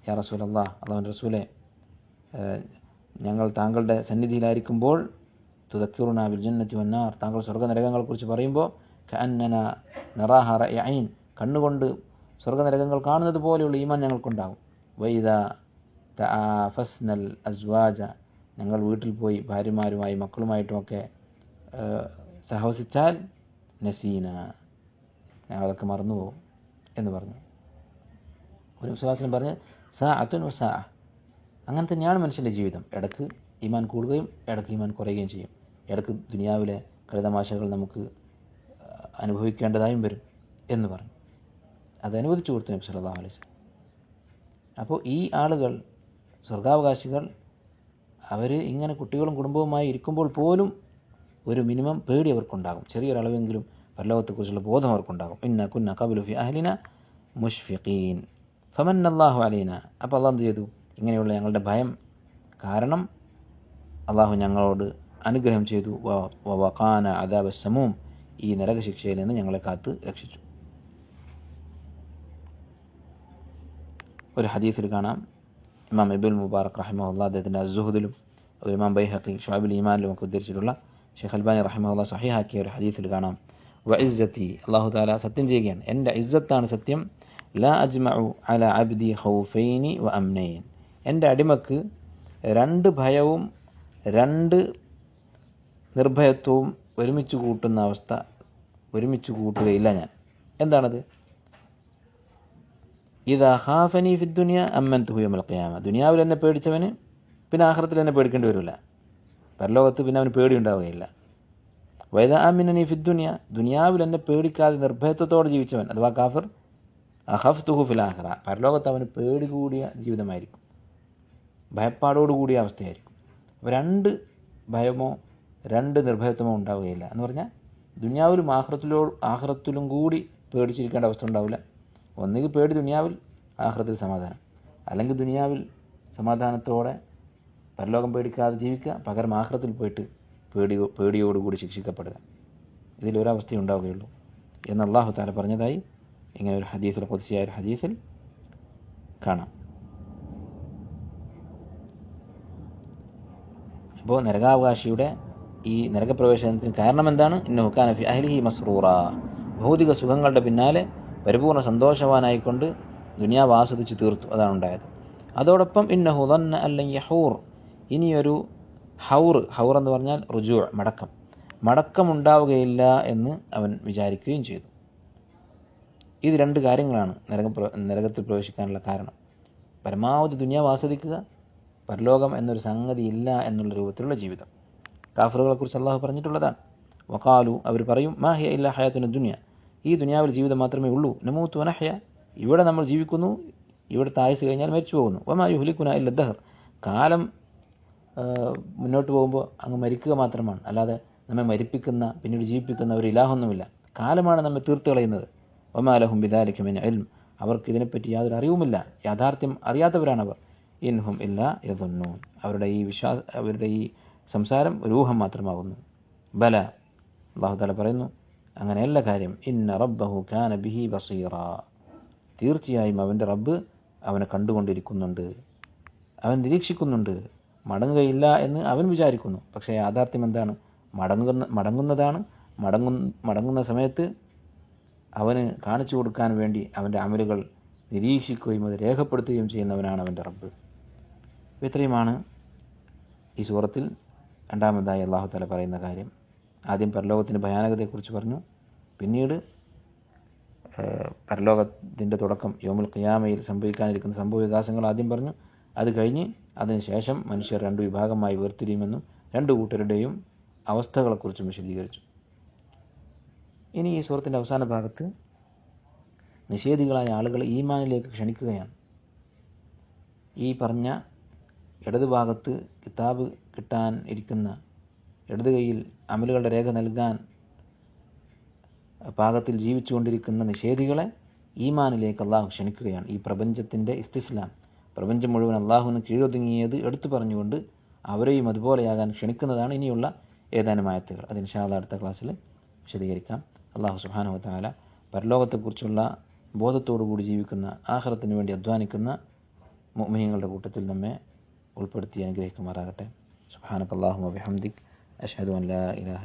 യാ റസൂൽ അള്ളാഹ് അള്ളാഹുന്റെ റസൂലെ ഞങ്ങൾ താങ്കളുടെ സന്നിധിയിലായിരിക്കുമ്പോൾ തുതക്കിറുന ബിൽ ജന്നത്തി വന്നാർ താങ്കൾ സ്വർഗനരകങ്ങളെക്കുറിച്ച് പറയുമ്പോൾ കഅന്നന നിറാഹറ ഐൻ കണ്ണുകൊണ്ട് സ്വർഗനരകങ്ങൾ കാണുന്നത് പോലെയുള്ള ഈമാൻ ഞങ്ങൾക്കുണ്ടാകും. വൈദ ഫസ്നൽ അസ്വാജ ഞങ്ങൾ വീട്ടിൽ പോയി ഭാര്യമാരുമായി മക്കളുമായിട്ടുമൊക്കെ സഹവസിച്ചാൽ നസീന ഞങ്ങളതൊക്കെ മറന്നുപോകും എന്ന് പറഞ്ഞു. ഒരു വിശ്വാസം പറഞ്ഞ് സാ അത്തുൻ സാ അങ്ങനെ തന്നെയാണ് മനുഷ്യന്റെ ജീവിതം. ഇടയ്ക്ക് ഈമാൻ കൂടുകയും ഇടയ്ക്ക് ഈമാൻ കുറയുകയും ചെയ്യും. ഇടയ്ക്ക് ദുനിയാവിലെ കളിതമാശകൾ നമുക്ക് അനുഭവിക്കേണ്ടതായും വരും എന്ന് പറഞ്ഞു. അത് അനുവദിച്ചു കൊടുത്തു നബി സല്ലാ അലൈസ് അപ്പോൾ ഈ ആളുകൾ സ്വർഗാവകാശികൾ അവർ ഇങ്ങനെ കുട്ടികളും കുടുംബവുമായി ഇരിക്കുമ്പോൾ പോലും ഒരു മിനിമം പേടി അവർക്കുണ്ടാകും. ചെറിയൊരളവെങ്കിലും പരലോകത്തെക്കുറിച്ചുള്ള ബോധം അവർക്കുണ്ടാകും. ഇന്ന കുന്ന കബുലുഫി അഹ്ലിന മുഷ്ഫിഖീൻ. ഫമൻ അള്ളാഹു അലീന. അപ്പോൾ അള്ളാഹ് എന്ത് ചെയ്തു? ഇങ്ങനെയുള്ള ഞങ്ങളുടെ ഭയം കാരണം അള്ളാഹു ഞങ്ങളോട് അനുഗ്രഹം ചെയ്തു. വഖാന അദാബ സമൂം. ഈ നരകശിക്ഷയിൽ നിന്ന് ഞങ്ങളെ കാത്ത് രക്ഷിച്ചു. ഒരു ഹദീസിൽ കാണാം. ഇമാം ഇബുൽ മുബാറക് റഹിമഹുല്ല അദ്ദേഹത്തിന്റെ അസുഹദിലും ഒരു ഇമാം ബൈഹഖി ഷാബുൽ ഈമാനിലും ഒക്കെ ഉദ്ധരിച്ചിട്ടുള്ള ഷെയ്ഖ് അൽബാനി റഹിമഹുല്ല സഹിഹാക്കിയ ഒരു ഹദീസിൽ കാണാം. വ അള്ളാഹു താല സത്യം ചെയ്യുകയാണ്. എന്റെ ഇസ്സത്താണ് സത്യം. ലാ അജ്മഉ അല അബ്ദി ഖൗഫൈനി വ അംനൈൻ. എന്റെ അടിമക്ക് രണ്ട് ഭയവും രണ്ട് നിർഭയത്വവും ഒരുമിച്ച് കൂട്ടുന്ന അവസ്ഥ ഒരുമിച്ച് കൂട്ടുകയില്ല ഞാൻ. എന്താണത്? ഇത് ഹാഫനി ഫിദ്ദുനിയ ദുനിയ അമ്മൻ തുഹുയമൽ ഖിയാമ. ദുനിയാവിൽ എന്നെ പേടിച്ചവന് പിന്നെ ആഖിറത്തിൽ എന്നെ പേടിക്കേണ്ടി വരില്ല പരലോകത്ത് പിന്നെ അവന് പേടി ഉണ്ടാവുകയില്ല വൈദ അമിനനി ഫി ദുനിയ. ദുനിയാവിൽ എന്നെ പേടിക്കാതെ നിർഭയത്വത്തോടെ ജീവിച്ചവൻ അഥവാ കാഫിർ അഹഫ് തുഹു ഫിൽ ആഖിറ. പരലോകത്ത് അവന് പേടി കൂടിയ ജീവിതമായിരിക്കും. ഭയപ്പാടോട് കൂടിയ അവസ്ഥയായിരിക്കും. അപ്പോൾ രണ്ട് ഭയമോ രണ്ട് നിർഭയത്വമോ ഉണ്ടാവുകയില്ല. എന്ന് പറഞ്ഞാൽ ദുനിയാവിലും ആഹ്റത്തിലോ ആഹ്റത്തിലും കൂടി പേടിച്ചിരിക്കേണ്ട അവസ്ഥ ഉണ്ടാവില്ല. ഒന്നുകിൽ പേടി ദുനിയാവിൽ ആഹ്റത്തിൽ സമാധാനം. അല്ലെങ്കിൽ ദുനിയാവിൽ സമാധാനത്തോടെ പരലോകം പേടിക്കാതെ ജീവിക്കുക പകരം ആഹ്റത്തിൽ പോയിട്ട് പേടി പേടിയോടുകൂടി ശിക്ഷിക്കപ്പെടുക. ഇതിലൊരവസ്ഥ ഉണ്ടാവുകയുള്ളൂ. എന്ന് അള്ളാഹു താല പറഞ്ഞതായി ഇങ്ങനെ ഒരു ഹദീസിൽ പൊതുശിയായ ഒരു ഹദീസിൽ കാണാം. അപ്പോൾ നരകാവകാശിയുടെ ഈ നരകപ്രവേശനത്തിന് കാരണം എന്താണ്? ഇന്ന ഹുക്കാനഫി അഹ്ലിഹി മസ്റൂറ. ഭൗതിക സുഖങ്ങളുടെ പിന്നാലെ പരിപൂർണ സന്തോഷവാനായിക്കൊണ്ട് ദുനിയാവ് ആസ്വദിച്ച് തീർത്തു. അതാണ് ഉണ്ടായത്. അതോടൊപ്പം ഇന്ന ഹുദന്ന അല്ലെങ്കിൽ ഹൂർ ഇനിയൊരു ഹൗർ ഹൗർ എന്ന് പറഞ്ഞാൽ റുജു മടക്കം. മടക്കമുണ്ടാവുകയില്ല എന്ന് അവൻ വിചാരിക്കുകയും ചെയ്തു. ഇത് രണ്ട് കാര്യങ്ങളാണ് നരക നരകത്തിൽ പ്രവേശിക്കാനുള്ള കാരണം. പരമാവധി ദുനിയാവ് ആസ്വദിക്കുക പരലോകം എന്നൊരു സംഗതി ഇല്ല എന്നുള്ള രൂപത്തിലുള്ള ജീവിതം. കാഫറുകളെ കുറിച്ച് അള്ളാഹു പറഞ്ഞിട്ടുള്ളതാണ്. വക്കാലു അവർ പറയും മാഹിയ ഇല്ല ഹയാത്തിന് ദുനിയ. ഈ ദുനിയാവിൽ ജീവിതം മാത്രമേ ഉള്ളൂ. നമൂത്ത് വനഹയ ഇവിടെ നമ്മൾ ജീവിക്കുന്നു ഇവിടുത്തെ ആയുസ് കഴിഞ്ഞാൽ മരിച്ചു പോകുന്നു. വമാ ഹുലിക്കുന ഇല്ല ദഹർ. കാലം മുന്നോട്ട് പോകുമ്പോൾ അങ്ങ് മരിക്കുക മാത്രമാണ്. അല്ലാതെ നമ്മെ മരിപ്പിക്കുന്ന പിന്നീട് ജീവിപ്പിക്കുന്ന ഒരു ഇലാഹൊന്നുമില്ല. കാലമാണ് നമ്മെ തീർത്ത് കളയുന്നത്. ഒമാലഹും എൽം അവർക്ക് ഇതിനെപ്പറ്റി യാതൊരു അറിവുമില്ല. യാഥാർത്ഥ്യം അറിയാത്തവരാണവർ. ഇൻഹും ഇല്ല യതൊന്നു അവരുടെ ഈ വിശ്വാസ അവരുടെ ഈ സംസാരം ഒരു ഊഹം മാത്രമാകുന്നു. ബല അള്ളാഹു താല പറയുന്നു അങ്ങനെയല്ല കാര്യം ഇന്ന റബ്ബഹു കാന ബിഹി ബസീറ. തീർച്ചയായും അവന്റെ റബ്ബ് അവനെ കണ്ടുകൊണ്ടിരിക്കുന്നുണ്ട്. അവൻ നിരീക്ഷിക്കുന്നുണ്ട്. മടങ്ങുകയില്ല എന്ന് അവൻ വിചാരിക്കുന്നു. പക്ഷേ യാഥാർത്ഥ്യം എന്താണ്? മടങ്ങുന്ന മടങ്ങുന്നതാണ്. മടങ്ങു മടങ്ങുന്ന സമയത്ത് അവന് കാണിച്ചു കൊടുക്കാൻ വേണ്ടി അവന്റെ അമലുകൾ നിരീക്ഷിക്കുകയും അത് രേഖപ്പെടുത്തുകയും ചെയ്യുന്നവനാണ് അവന്റെ റബ്ബ്. ഇത്രയുമാണ് ഈ സൂറത്തിൽ രണ്ടാമതായി അള്ളാഹു താല പറയുന്ന കാര്യം. ആദ്യം പരലോകത്തിന്റെ ഭയാനകതയെക്കുറിച്ച് പറഞ്ഞു. പിന്നീട് പരലോകത്തിന്റെ തുടക്കം യോമുൽ ഖിയാമയിൽ സംഭവിക്കാനിരിക്കുന്ന സംഭവ വികാസങ്ങൾ ആദ്യം പറഞ്ഞു. അത് കഴിഞ്ഞ് അതിനുശേഷം മനുഷ്യർ രണ്ട് വിഭാഗമായി വേർതിരിയുമെന്നും രണ്ട് കൂട്ടരുടെയും അവസ്ഥകളെക്കുറിച്ചും വിശദീകരിച്ചു. ഇനി ഈ സൂറത്തിന്റെ അവസാന ഭാഗത്ത് നിഷേധികളായ ആളുകൾ ഈമാനിലേക്ക് ക്ഷണിക്കുകയാണ്. ഈ പറഞ്ഞ ഇടതുഭാഗത്ത് കിതാബ് കിട്ടാൻ ഇരിക്കുന്ന ഇടത് കൈയിൽ അമലുകളുടെ രേഖ നൽകാൻ പാകത്തിൽ ജീവിച്ചുകൊണ്ടിരിക്കുന്ന നിഷേധികളെ ഈമാനിലേക്ക് അള്ളാഹു ക്ഷണിക്കുകയാണ്. ഈ പ്രപഞ്ചത്തിന്റെ ഇസ്തിസ്ലാം. പ്രപഞ്ചം മുഴുവൻ അള്ളാഹുവിന് കീഴൊതുങ്ങിയത് എടുത്തു പറഞ്ഞുകൊണ്ട് അവരെയും അതുപോലെയാകാൻ ക്ഷണിക്കുന്നതാണ് ഇനിയുള്ള ഏതാനും ആയത്തുകൾ. അത് ഇൻഷാല്ല അടുത്ത ക്ലാസ്സിൽ വിശദീകരിക്കാം. അള്ളാഹു സുഹാനു താല പരലോകത്തെക്കുറിച്ചുള്ള ബോധത്തോടു കൂടി ജീവിക്കുന്ന ആഹ്റത്തിന് വേണ്ടി അധ്വാനിക്കുന്ന മുഅ്മിനീങ്ങളുടെ കൂട്ടത്തിൽ നമ്മെ ഉൾപ്പെടുത്തി അനുഗ്രഹിക്കുമാറാകട്ടെ. സുബ്ഹാനകല്ലാഹുമ്മ ബിഹംദിക്. അഷ്ഹദു അൻ ലാ ഇലാഹ